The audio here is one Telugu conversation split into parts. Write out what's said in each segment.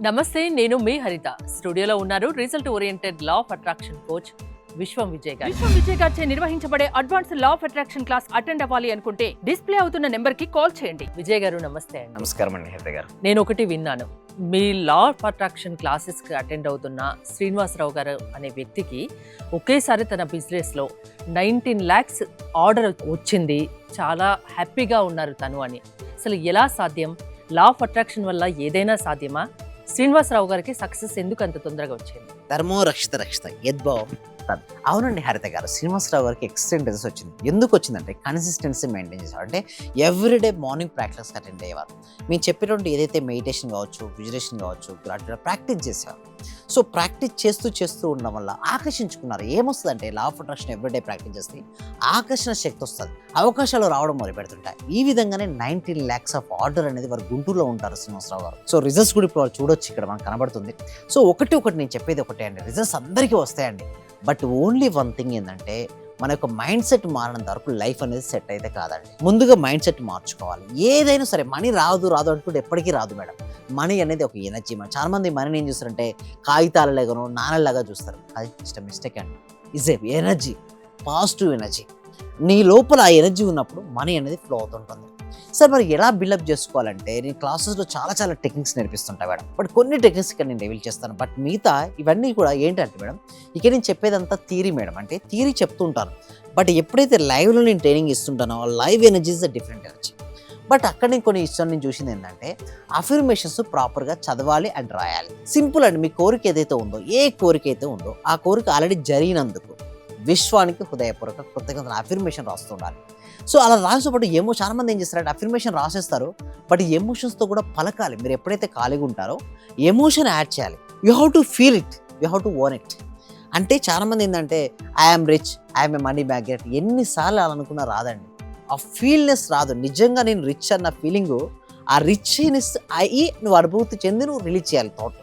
నమస్తే నేను మీ హరిత. స్టూడియోలో ఉన్నారు result oriented law of attraction coach Viswam Vijay garu. Viswam Vijay గారిచే నిర్వహించబడే advance law of attraction class attend అవ్వాలి అనుకుంటే డిస్ప్లే అవుతున్న నెంబర్కి కాల్ చేయండి. విజయ్ గారు నమస్తే అండి. నమస్కారం అండి హరిత గారు. నేను ఒకటి విన్నాను. మీ లా ఆఫ్ అట్రాక్షన్ క్లాసెస్కి అటెండ్ అవుతున్న శ్రీనివాసరావు గారు అనే వ్యక్తికి ఒకేసారి తన బిజినెస్లో నైన్టీన్ ల్యాక్స్ ఆర్డర్ వచ్చింది. చాలా హ్యాపీగా ఉన్నారు తను అని. అసలు ఎలా సాధ్యం? లా ఆఫ్ అట్రాక్షన్ వల్ల ఏదైనా సాధ్యమా? శ్రీనివాసరావు గారికి సక్సెస్ ఎందుకు అంత తొందరగా వచ్చింది? ధర్మో రక్షిత రక్షిత యద్భావం అవునండి హరిత గారు శ్రీనివాసరావు గారికి ఎక్సలెంట్ రిజల్ట్స్ వచ్చింది. ఎందుకు వచ్చిందంటే కన్సిస్టెన్సీ మెయింటైన్ చేసేవారు. అంటే ఎవ్రీడే మార్నింగ్ ప్రాక్టీస్ అటెండ్ అయ్యేవారు. మేము చెప్పినటువంటి ఏదైతే మెడిటేషన్ కావచ్చు విజులేషన్ కావచ్చు గ్రాడ్యుయేట్ ప్రాక్టీస్ చేసేవారు. సో ప్రాక్టీస్ చేస్తూ చేస్తూ ఉండడం వల్ల ఆకర్షించుకున్నారు. ఏమొస్తుందంటే law of attraction everyday practice చేస్తే ఆకర్షణ శక్తి వస్తుంది. అవకాశాలు రావడం మొదలు పెడుతుంటాయి. ఈ విధంగానే నైన్టీన్ ల్యాక్స్ ఆఫ్ ఆర్డర్ అనేది వారు గుంటూరులో ఉంటారు శ్రీనివాసరావు గారు. సో రిజల్ట్స్ కూడా ఇప్పుడు వాళ్ళు చూడొచ్చు ఇక్కడ మనకు కనబడుతుంది. సో ఒకటి ఒకటి నేను చెప్పేది ఒకటే అండి. రిజల్ట్స్ అందరికీ వస్తాయండి. బట్ ఓన్లీ వన్ థింగ్ ఏంటంటే మన యొక్క మైండ్ సెట్ మారినంత వరకు లైఫ్ అనేది సెట్ అయితే కాదండి. ముందుగా మైండ్ సెట్ మార్చుకోవాలి. ఏదైనా సరే మనీ రాదు రాదు అనుకుంటే ఎప్పటికీ రాదు మేడం. మనీ అనేది ఒక ఎనర్జీ మన చాలా మంది మనీని ఏం చూస్తారంటే కాగితాలలాగానో నాణల్లాగా చూస్తారు. అది ఇష్టం మిస్టేక్ అండి. Is a energy positive energy నీ లోపల ఆ ఎనర్జీ ఉన్నప్పుడు మనీ అనేది ఫ్లో అవుతుంటుంది. సార్ మరి ఎలా బిల్డప్ చేసుకోవాలంటే నేను క్లాసెస్లో చాలా చాలా టెక్నిక్స్ నేర్పిస్తుంటా మేడం. బట్ కొన్ని టెక్నిక్స్ ఇక్కడ నేను రివీల్ చేస్తాను. బట్ మిగతా ఇవన్నీ కూడా ఏంటంటే మేడం ఇక నేను చెప్పేదంతా థీరీ మేడం. అంటే థీరీ చెప్తుంటాను. బట్ ఎప్పుడైతే లైవ్లో నేను training ఇస్తుంటానో live energy is a different energy but అక్కడ నేను కొన్ని ఇష్టం నేను చూసింది ఏంటంటే అఫర్మేషన్స్ ప్రాపర్గా చదవాలి అండ్ రాయాలి. సింపుల్ అండి. మీ కోరిక ఏదైతే ఉందో ఏ కోరిక అయితే ఉందో ఆ కోరిక ఆల్రెడీ జరిగినందుకు. విశ్వానికి హృదయపూర్వక కృతజ్ఞతలు అఫిర్మేషన్ రాస్తుండాలి. సో అలా రాసేటప్పుడు ఏమో చాలా మంది ఏం చేస్తారంటే అఫిర్మేషన్ రాసేస్తారు. బట్ ఎమోషన్స్తో కూడా పలకాలి. మీరు ఎప్పుడైతే ఖాళీగా ఉంటారో ఎమోషన్ యాడ్ చేయాలి. You have to feel it you have to own it అంటే చాలామంది ఏంటంటే I'm rich I'm a money magnet ఎన్నిసార్లు అలా అనుకున్నా రాదండి. ఆ ఫీల్నెస్ రాదు. నిజంగా నేను రిచ్ అన్న ఫీలింగు ఆ రిచ్నెస్ అయ్యి నువ్వు అనుభూతి చెంది నువ్వు రిలీజ్ చేయాలి థాట్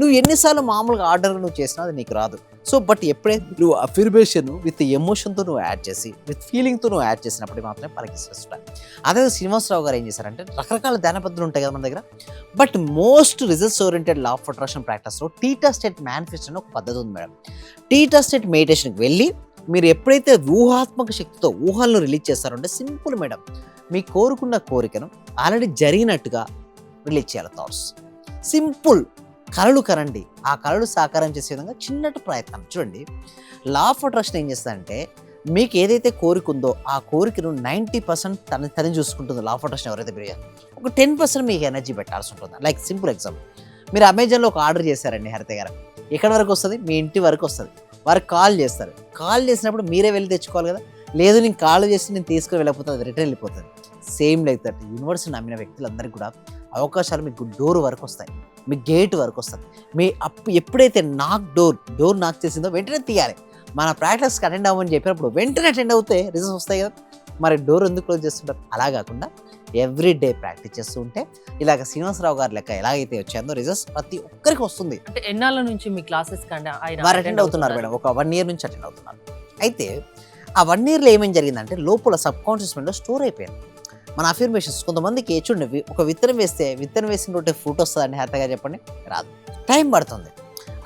నువ్వు ఎన్నిసార్లు మామూలుగా ఆర్డర్ నువ్వు చేసినా అది నీకు రాదు. సో బట్ ఎప్పుడైతే నువ్వు అఫిర్మేషన్ విత్ ఎమోషన్తో నువ్వు యాడ్ చేసి విత్ ఫీలింగ్తో నువ్వు యాడ్ చేసినప్పుడు మాత్రమే పలికిస్తాయి అదే శ్రీనివాసరావు గారు ఏం చేశారంటే రకరకాల ధ్యాన పద్ధతులు ఉంటాయి కదా మన దగ్గర. But most results oriented law of attraction ప్రాక్టీస్లో theta state manifesto అని ఒక పద్ధతి ఉంది మేడం. టీటా స్టేట్ మెడిటేషన్కి వెళ్ళి మీరు ఎప్పుడైతే ఊహాత్మక శక్తితో ఊహలను రిలీజ్ చేస్తారో అంటే సింపుల్ మేడం. మీ కోరుకున్న కోరికను ఆల్రెడీ జరిగినట్టుగా రిలీజ్ చేయాలి థాట్స్ సింపుల్. కళలు కరండి ఆ కళలు సాకారం చేసే విధంగా చిన్నటి ప్రయత్నం. చూడండి లా ఆఫ్ అట్రాక్షన్ ఏం చేస్తారంటే మీకు ఏదైతే కోరిక ఉందో ఆ కోరికను నైంటీ పర్సెంట్ తన తను చూసుకుంటుంది. లా ఆఫ్ అట్రాక్షన్ ఎవరైతే పెరిగారు ఒక టెన్ పర్సెంట్ మీకు ఎనర్జీ పెట్టాల్సి ఉంటుంది? లైక్ సింపుల్ ఎగ్జాంపుల్ మీరు అమెజాన్లో ఒక ఆర్డర్ చేశారండి హరిత గారు. ఎక్కడి వరకు వస్తుంది? మీ ఇంటి వరకు వస్తుంది. వారు కాల్ చేస్తారు. కాల్ చేసినప్పుడు మీరే వెళ్ళి తెచ్చుకోవాలి కదా? లేదు నేను కాల్ చేసి నేను తీసుకుని వెళ్ళిపోతుంది రిటర్న్ వెళ్ళిపోతుంది సేమ్ లైక్ దట్ యూనివర్స్ నమ్మిన వ్యక్తులందరికీ కూడా అవకాశాలు మీకు డోర్ వరకు వస్తాయి. మీ గేట్ వరకు వస్తుంది మీ అప్పు ఎప్పుడైతే నాక్ డోర్ డోర్ నాక్ చేసిందో వెంటనే తీయాలి. మన ప్రాక్టీస్కి అటెండ్ అవ్వమని చెప్పినప్పుడు వెంటనే అటెండ్ అవుతే రిజల్ట్స్ వస్తాయి కదా. మరి డోర్ ఎందుకు క్లోజ్ చేస్తుంటారు? అలా కాకుండా ఎవ్రీ డే ప్రాక్టీస్ చేస్తూ ఉంటే ఇలాగ శ్రీనివాసరావు గారి లెక్క ఎలాగైతే వచ్చాయో రిజల్ట్స్ ప్రతి ఒక్కరికి వస్తుంది. అంటే ఎన్నాళ్ళ నుంచి మీ క్లాసెస్ వారు అటెండ్ అవుతున్నారు మేడం. ఒక వన్ ఇయర్ నుంచి అటెండ్ అవుతున్నారు. అయితే ఆ వన్ ఇయర్లో ఏమేం జరిగిందంటే లోపల సబ్ కాన్షియస్ మైండ్లో స్టోర్ అయిపోయింది మన అఫర్మేషన్స్ కొంతమందికి చూడండి ఒక విత్తనం వేస్తే విత్తనం వేసిన రొట్టె ఫ్రూట్ వస్తుందండి హ్యాపీగా చెప్పండి రాదు. టైం పడుతుంది.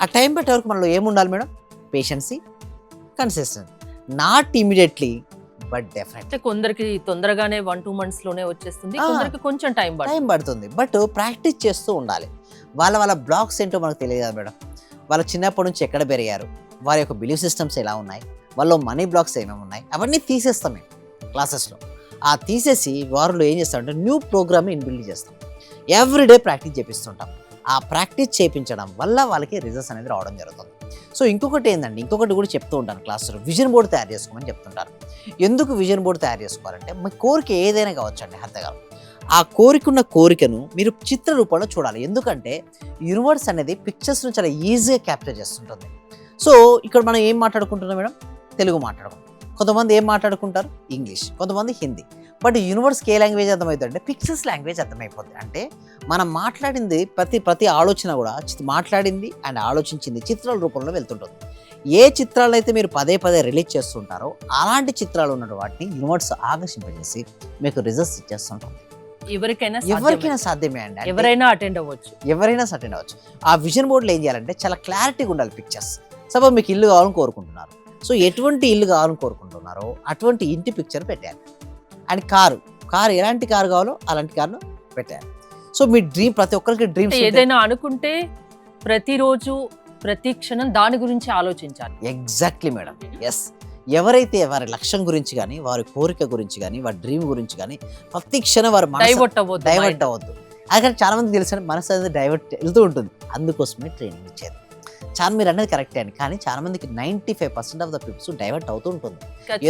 ఆ టైం పెట్టే వరకు మనలో ఏముండాలి madam? Patiency consistent not immediately but definite కొందరికి తొందరగానే వన్ టూ మంత్స్లోనే వచ్చేస్తుంది. కొందరికి కొంచెం టైం టైం పడుతుంది. బట్ ప్రాక్టీస్ చేస్తూ ఉండాలి. వాళ్ళ వాళ్ళ బ్లాక్స్ ఏంటో మనకు తెలియదు కదా మేడం. వాళ్ళ చిన్నప్పటి నుంచి ఎక్కడ పెరిగారు? వారి యొక్క బిలీఫ్ సిస్టమ్స్ ఎలా ఉన్నాయి? వాళ్ళ మనీ బ్లాక్స్ ఏమేమి ఉన్నాయి? అవన్నీ తీసేస్తాం మేము క్లాసెస్లో ఆ తీసేసి వారిలో ఏం చేస్తామంటే న్యూ ప్రోగ్రామ్ ఇన్బిల్డ్ చేస్తాం. ఎవ్రీడే ప్రాక్టీస్ చేపిస్తుంటాం. ఆ ప్రాక్టీస్ చేయించడం వల్ల వాళ్ళకి రిజల్ట్స్ అనేది రావడం జరుగుతుంది. సో ఇంకొకటి ఏంటంటే ఇంకొకటి కూడా చెప్తూ ఉంటాను క్లాసులో విజన్ బోర్డు తయారు చేసుకోమని చెప్తుంటారు. ఎందుకు విజన్ బోర్డు తయారు చేసుకోవాలంటే మీ కోరిక ఏదైనా కావచ్చు అండి అర్థం ఆ కోరికున్న కోరికను మీరు చిత్ర రూపంలో చూడాలి. ఎందుకంటే యూనివర్స్ అనేది పిక్చర్స్ను చాలా ఈజీగా క్యాప్చర్ చేస్తుంటుంది. సో ఇక్కడ మనం ఏం మాట్లాడుకుంటున్నాం మేడం? తెలుగు మాట్లాడుకుంటాం కొంతమంది ఏం మాట్లాడుకుంటారు? ఇంగ్లీష్ కొంతమంది హిందీ. బట్ యూనివర్స్కి ఏ లాంగ్వేజ్ అర్థమవుతుంది అంటే పిక్చర్స్ లాంగ్వేజ్ అర్థమైపోతుంది అంటే మనం మాట్లాడింది ప్రతి ప్రతి ఆలోచన కూడా మాట్లాడింది అండ్ ఆలోచించింది చిత్రాల రూపంలో వెళ్తుంటుంది. ఏ చిత్రాలు అయితే మీరు పదే పదే రిలీజ్ చేస్తుంటారో అలాంటి చిత్రాలు ఉన్న వాటిని యూనివర్స్ ఆకర్షింపజేసి మీకు రిజల్ట్స్ ఇచ్చేస్తుంటుంది. ఎవరికైనా ఎవరికైనా సాధ్యమే. అండి. ఎవరైనా అటెండ్ అవ్వచ్చు. ఎవరైనా అటెండ్ అవ్వచ్చు. ఆ విజన్ బోర్డులో ఏం చేయాలంటే చాలా క్లారిటీగా ఉండాలి పిక్చర్స్. సపోజ్ మీకు ఇల్లు కావాలని కోరుకుంటున్నారు. సో ఎటువంటి ఇల్లు కావాలని కోరుకుంటున్నారో అటువంటి ఇంటి పిక్చర్ పెట్టాలి అండ్ కారు కారు ఎలాంటి కారు కావాలో అలాంటి కారును పెట్టాలి సో మీ డ్రీమ్ ప్రతి ఒక్కరికి అంటే డ్రీమ్స్ ఏదైనా అనుకుంటే ప్రతిరోజు ప్రతి క్షణం దాని గురించి ఆలోచించాలి. ఎగ్జాక్ట్లీ మేడం ఎస్ ఎవరైతే వారి లక్ష్యం గురించి కానీ వారి కోరిక గురించి కానీ వారి డ్రీమ్ గురించి కానీ ప్రతి క్షణం వారి డైవర్ట్ అవ్వద్దు డైవర్ట్. అవ్వద్దు. అక్కడ చాలా మంది తెలుసు మనసు అనేది డైవర్ట్ వెళ్తూ ఉంటుంది. అందుకోసమే ట్రైనింగ్ ఇచ్చేది చాలా మీరు అనేది కరెక్టే అండి. కానీ చాలా మందికి ninety five percent of the peoples divert అవుతూ ఉంటుంది.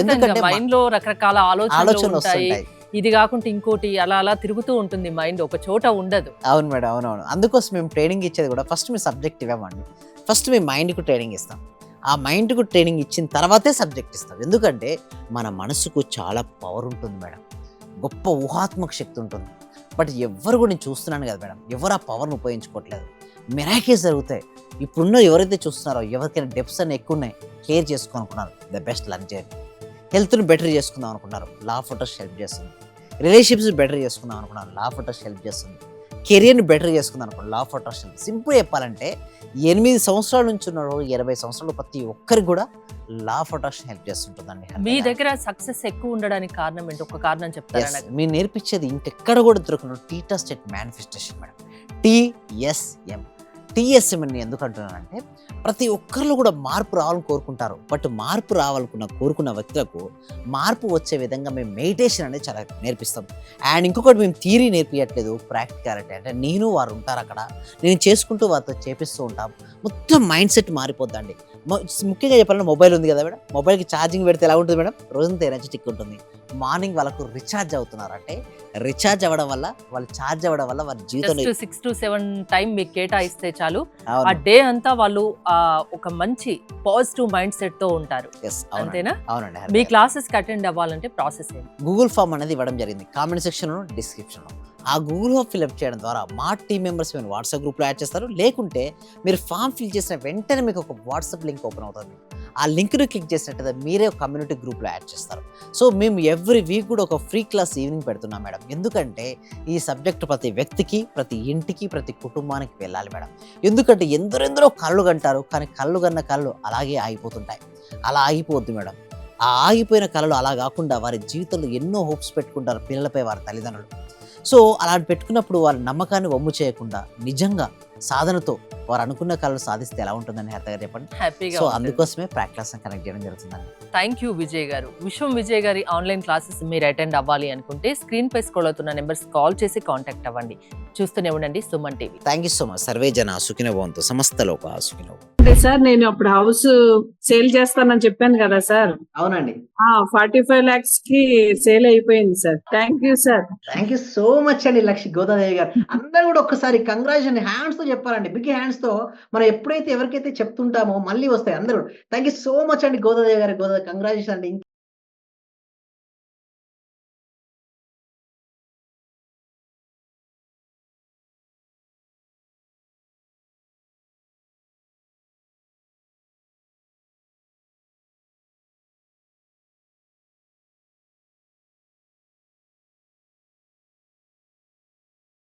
ఎందుకంటే మైండ్లో రకరకాల ఆలోచనలు వస్తుంటాయి. ఇది కాకుండా ఇంకోటి అలా అలా తిరుగుతూ ఉంటుంది మైండ్ ఒక చోట ఉండదు. అవును మేడం అవునవును అందుకోసం మేము ట్రైనింగ్ ఇచ్చేది కూడా ఫస్ట్ మీ సబ్జెక్ట్ ఇవ్వమండి ఫస్ట్ మీ మైండ్కు ట్రైనింగ్ ఇస్తాం. ఆ మైండ్కు ట్రైనింగ్ ఇచ్చిన తర్వాతే సబ్జెక్ట్ ఇస్తాం. ఎందుకంటే మన మనసుకు చాలా పవర్ ఉంటుంది మేడం. గొప్ప ఊహాత్మక శక్తి ఉంటుంది. బట్ ఎవరు కూడా నేను చూస్తున్నాను కదా మేడం. ఎవరు ఆ పవర్ని ఉపయోగించుకోవట్లేదు. మిరాకేజ్ జరుగుతాయి ఇప్పుడున్న ఎవరైతే చూస్తున్నారో ఎవరికైనా డెప్స్ అని ఎక్కువ ఉన్నాయి క్లియర్ చేసుకోనుకున్నారు ద బెస్ట్ లర్న్ చేయండి హెల్త్ని బెటర్ చేసుకుందాం అనుకున్నారు లా ఫోటోస్ హెల్ప్ చేస్తుంది. రిలేషన్షిప్స్ బెటర్ చేసుకుందాం అనుకున్నారు లా ఫోటోస్ హెల్ప్ చేస్తుంది. కెరియర్ని బెటర్ చేసుకుందాం అనుకున్నాను లా ఫోటోస్ హెల్ప్ సింపుల్ చెప్పాలంటే ఎనిమిది సంవత్సరాల నుంచి ఉన్నారు ఇరవై సంవత్సరాలు ప్రతి ఒక్కరికి కూడా లా ఫోటోస్ హెల్ప్ చేస్తుంటుందండి. మీ దగ్గర సక్సెస్ ఎక్కువ ఉండడానికి కారణం ఏంటి? ఒక కారణం చెప్తారా మీరు నేర్పించేది ఇంకెక్కడ కూడా దొరకను theta state manifestation madam TSM TSM ఎందుకు అంటున్నానంటే ప్రతి ఒక్కరిలో కూడా మార్పు రావాలని కోరుకుంటారు. బట్ మార్పు రావాలనుకున్న కోరుకున్న వ్యక్తులకు మార్పు వచ్చే విధంగా మేము మెడిటేషన్ అనేది చాలా నేర్పిస్తాం. అండ్ ఇంకొకటి మేము థియరీ నేర్పించట్లేదు ప్రాక్టికాలిటీ అంటే. నేను వారు ఉంటారు అక్కడ. నేను చేసుకుంటూ వారితో చేపిస్తూ ఉంటాం. మొత్తం మైండ్ సెట్ మారిపోద్దండి. ముఖ్యంగా చెప్పాలంటే మొబైల్ ఉంది కదా మేడం. మొబైల్కి ఛార్జింగ్ పెడితే ఎలా ఉంటుంది మేడం? రోజంతా ఎనర్జెటిక్ ఉంటుంది. మార్నింగ్ వాళ్ళకు రీఛార్జ్ అవుతున్నారంటే రీఛార్జ్ అవ్వడం వల్ల వాళ్ళు ఛార్జ్ అవ్వడం వల్ల వారి జీవితంలో just six to seven time మీకు కేటాయిస్తే చాలు. ఆ డే అంతా వాళ్ళు ఒక మంచి పాజిటివ్ మైండ్ సెట్తో ఉంటారు. అంతేనా? అవునండి మీ క్లాసెస్కి అటెండ్ అవ్వాలంటే ప్రాసెస్ ఏంటి గూగుల్ ఫామ్ అనేది ఇవ్వడం జరిగింది. కామెంట్ సెక్షన్లో డిస్క్రిప్షన్లో ఆ గూగుల్ ఫామ్ ఫిల్అప్ చేయడం ద్వారా మా టీం మెంబర్స్ మీరు వాట్సాప్ గ్రూప్లో యాడ్ చేస్తారు. లేకుంటే మీరు ఫామ్ ఫిల్ చేసిన వెంటనే మీకు ఒక వాట్సాప్ లింక్ ఓపెన్ అవుతుంది. ఆ లింక్ను క్లిక్ చేసినట్టయితే మీరే ఒక కమ్యూనిటీ గ్రూప్లో యాడ్ చేస్తారు. సో మేము ఎవ్రీ వీక్ కూడా ఒక ఫ్రీ క్లాస్ ఈవినింగ్ పెడుతున్నాం మేడం. ఎందుకంటే ఈ సబ్జెక్ట్ ప్రతి వ్యక్తికి ప్రతి ఇంటికి ప్రతి కుటుంబానికి వెళ్ళాలి మేడం. ఎందుకంటే ఎందరెందరో కళ్ళు కంటారు కానీ కళ్ళు కన్న కళ్ళు అలాగే ఆగిపోతుంటాయి. అలా ఆగిపోవద్దు మేడం. ఆ ఆగిపోయిన కళలు అలా కాకుండా వారి జీవితంలో ఎన్నో హోప్స్ పెట్టుకుంటారు పిల్లలపై వారి తల్లిదండ్రులు. సో అలా పెట్టుకున్నప్పుడు వారి నమ్మకాన్ని వమ్ము చేయకుండా నిజంగా సాధనతో వారు అనుకున్న కళలు సాధిస్తే ఎలా ఉంటుందని హెర్త గారు చెప్పండి? హ్యాపీగా సో అందుకోసమే ప్రాక్టీస్ కనెక్ట్ చేయడం జరుగుతుందండి. థ్యాంక్ యూ విజయ్ గారు. విశ్వం విజయ్ గారి ఆన్లైన్ క్లాసెస్ మీరు అటెండ్ అవ్వాలి అనుకుంటే స్క్రీన్ పై స్క్రోల్ అవుతున్న నెంబర్స్ కాల్ చేసి కాంటాక్ట్ అవ్వండి. చూస్తూనే ఉండండి Suman TV. Thank you so much survey జన సుఖిన భవంతు సమస్త లోక సుఖిన అంటే సార్ నేను అప్పుడు హౌస్ సేల్ చేస్తానని చెప్పాను కదా సార్. అవునండి. ఫార్టీ ఫైవ్ లాక్స్కి సేల్ అయిపోయింది sir. Thank you sir. Thank you so much అండి లక్ష్మి గోదాదేవి గారు. అందరూ కూడా ఒక్కసారి కంగ్రాచులేషన్ హ్యాండ్స్తో చెప్పాలండి. బిగ్ హ్యాండ్స్ తో మనం ఎప్పుడైతే ఎవరికైతే చెప్తుంటామో మళ్ళీ వస్తాయి అందరూ. థ్యాంక్ యూ సో మచ్ అండి గోదాదేవి గారు గోదా కంగ్రాచులేషన్ అండి.